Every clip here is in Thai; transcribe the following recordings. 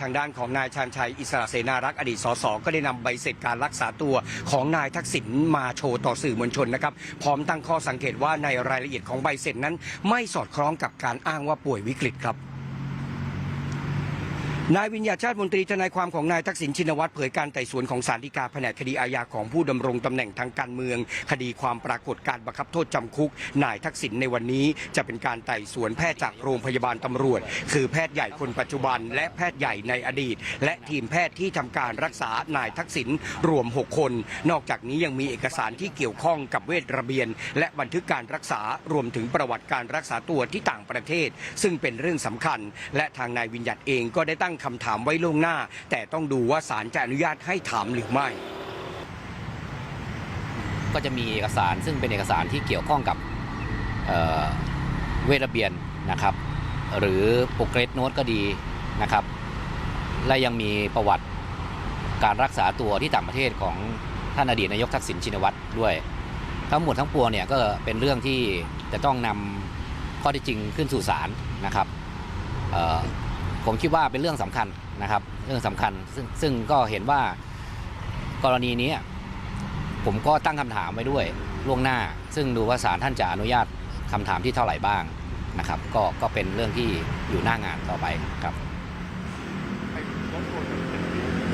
ทางด้านของนายชาญชัยอิสระเสนารักษ์อดีตสสก็ได้นำใบเสร็จการรักษาตัวของนายทักษิณมาโชว์ต่อสื่อมวลชนนะครับ พร้อมตั้งข้อสังเกตว่าในรายละเอียดของใบเสร็จนั้น ไม่สอดคล้องกับการอ้างว่าป่วยวิกฤตครับ นายวิญญาชาติมนตรีทนายความของนายทักษิณชินวัตรเผยการไต่สวนของศาลฎีกาแผนกคดีอาญาของผู้ดำรงตำแหน่งทางการเมือง คดีความปรากฏการบังคับโทษจำคุก นายทักษิณในวันนี้จะเป็นการไต่สวนแพทย์จากโรงพยาบาลตำรวจ คือแพทย์ใหญ่คนปัจจุบัน และแพทย์ใหญ่ในอดีต และทีมแพทย์ที่ทำการรักษานายทักษิณรวม 6 คน นอกจากนี้ยังมีเอกสารที่เกี่ยวข้องกับเวชระเบียน และบันทึกการรักษารวมถึงประวัติการรักษาตัวที่ต่างประเทศ ซึ่งเป็นเรื่องสำคัญ และทางนายวิญญัติเองก็ได้ตั้งคำถามไว้ล่วงหน้า แต่ต้องดูว่าศาลจะอนุญาตให้ถามหรือไม่ ก็จะมีเอกสารซึ่งเป็นเอกสารที่เกี่ยวข้องกับเเวทระเบียนนะครับ หรือโปรเกรสโนตก็ดีนะครับ และยังมีประวัติการรักษาตัวที่ต่างประเทศของท่านอดีตนายกทักษิณชินวัตรด้วย ทั้งหมดทั้งปวงเนี่ยก็เป็นเรื่องที่จะต้องนำข้อที่จริงขึ้นสู่ศาลนะครับ ผมคิดว่าเป็นเรื่องสำคัญนะครับ เรื่องสำคัญซึ่งซึ่งก็เห็นว่ากรณีนี้ผมก็ตั้งคำถามไว้ด้วยล่วงหน้า ซึ่งดูว่าศาลท่านจะอนุญาตคำถามที่เท่าไหร่บ้างนะครับ ก็ก็เป็นเรื่องที่อยู่หน้างานต่อไปครับ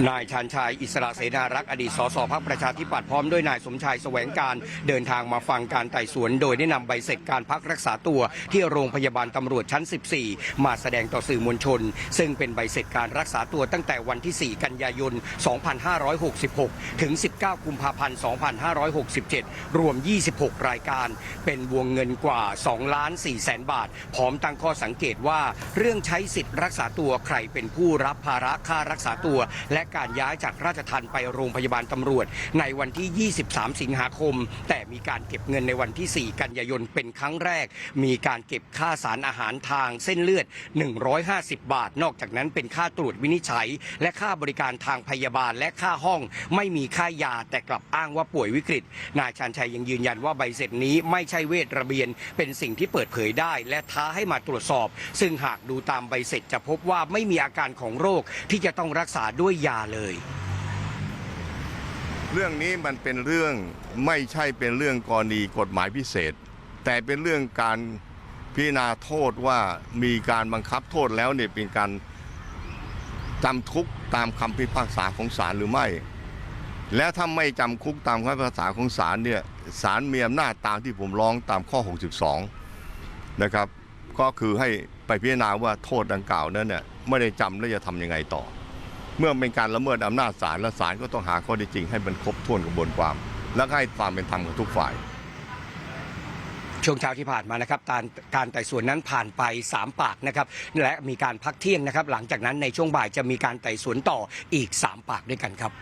นายชาญชัยอิสระเสนารักษ์อดีตสสพักประชาธิปัตย์พร้อมด้วยนายสมชายแสวงการเดินทางมาฟังการไต่สวน โดยได้นำใบเสร็จการพักรักษาตัวที่โรงพยาบาลตำรวจชั้น 14 มาแสดงต่อสื่อมวลชน ซึ่งเป็นใบเสร็จการรักษาตัวตั้งแต่วันที่ 4 กันยายน 2566 ถึง 19 กุมภาพันธ์ 2567 รวม 26 รายการ เป็นวงเงินกว่า2ล้าน4แสนบาท พร้อมตั้งข้อสังเกตว่า เรื่องใช้สิทธิ์รักษาตัวใครเป็นผู้รับภาระค่ารักษาตัวและการย้ายจากราชทันไปโรงพยาบาลตำรวจ ในวันที่ 23 สิงหาคม แต่มีการเก็บเงินในวันที่ 4 กันยายนเป็นครั้งแรก มีการเก็บค่าสารอาหารทางเส้นเลือด 150 บาท นอกจากนั้นเป็นค่าตรวจวินิจฉัย และค่าบริการทางพยาบาลและค่าห้อง ไม่มีค่ายาแต่กลับอ้างว่าป่วยวิกฤต นายชาญชัยยังยืนยันว่าใบเสร็จนี้ไม่ใช่เวทระเบียน เป็นสิ่งที่เปิดเผยได้ และท้าให้มาตรวจสอบ ซึ่งหากดูตามใบเสร็จจะพบว่าไม่มีอาการของโรคที่จะต้องรักษาด้วยยาเลย เรื่องนี้มันเป็นเรื่องไม่ใช่เป็นเรื่องกรณีกฎหมายพิเศษ แต่เป็นเรื่องการพิจารณาโทษว่ามีการบังคับโทษแล้วเนี่ยเป็นการจำคุกตามคำพิพากษาของศาลหรือไม่ และถ้าไม่จำคุกตามคำพิพากษาของศาลเนี่ยศาลมีอำนาจตามที่ผมร้องตามข้อ 62 นะครับ ก็คือให้ไปพิจารณาว่าโทษดังกล่าวนั้นเนี่ยไม่ได้จำแล้วจะทำยังไงต่อ เมื่อเป็นการละเมิดอำนาจศาลและศาลก็ต้องหาข้อเท็จจริงให้มันครบถ้วนกระบวนความ และให้ความเป็นธรรมกับทุกฝ่าย ช่วงเช้าที่ผ่านมานะครับการการไต่สวนนั้นผ่านไป 3 ปากนะครับและมีการพักเที่ยงนะครับ หลังจากนั้นในช่วงบ่ายจะมีการไต่สวนต่ออีก 3 ปากด้วยกันครับ